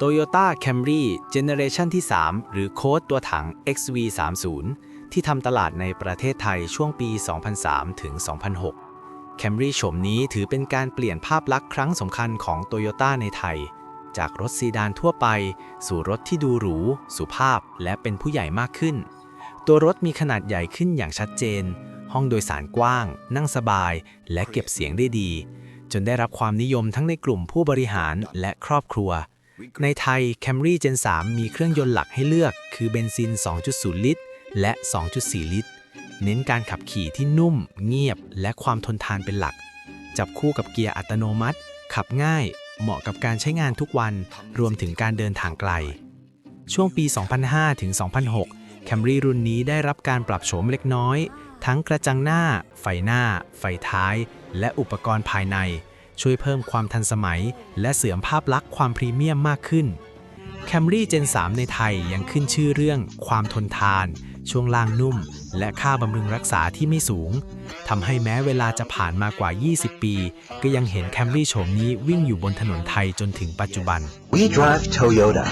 Toyota Camry Generation ที่ 3 หรือโค้ดตัวถัง XV30 ที่ทำตลาดในประเทศไทยช่วงปี 2003 ถึง 2006 Camry โฉมนี้ถือเป็นการเปลี่ยนภาพลักษณ์ครั้งสำคัญของ Toyota ในไทย จากรถซีดานทั่วไป สู่รถที่ดูหรู สุภาพและเป็นผู้ใหญ่มากขึ้น ตัวรถมีขนาดใหญ่ขึ้นอย่างชัดเจน ห้องโดยสารกว้าง นั่งสบาย และเก็บเสียงได้ดี จนได้รับความนิยมทั้งในกลุ่มผู้บริหารและครอบครัว ในไทย Camry Gen 3 มีเครื่องยนต์หลักให้เลือก คือเบนซิน 2.0 ลิตร และ 2.4 ลิตร เน้นการขับขี่ที่นุ่ม เงียบ และความทนทานเป็นหลัก จับคู่กับเกียร์อัตโนมัติ ขับง่าย เหมาะกับการใช้งานทุกวัน รวมถึงการเดินทางไกล ช่วงปี 2005 ถึง 2006 Camry รุ่นนี้ได้รับการปรับโฉมเล็กน้อย ทั้งกระจังหน้า ไฟหน้า ไฟท้าย และอุปกรณ์ภายใน ช่วยเพิ่มความทันสมัย และเสริมภาพลักษณ์ความพรีเมียมมากขึ้น Camry Gen 3 ในไทยยังขึ้นชื่อเรื่องความทนทาน ช่วงล่างนุ่ม และค่าบำรุงรักษาที่ไม่สูงทำให้แม้เวลาจะผ่านมากว่า 20 ปี ก็ยังเห็น Camry โฉมนี้วิ่งอยู่บนถนนไทยจนถึงปัจจุบัน We drive Toyota.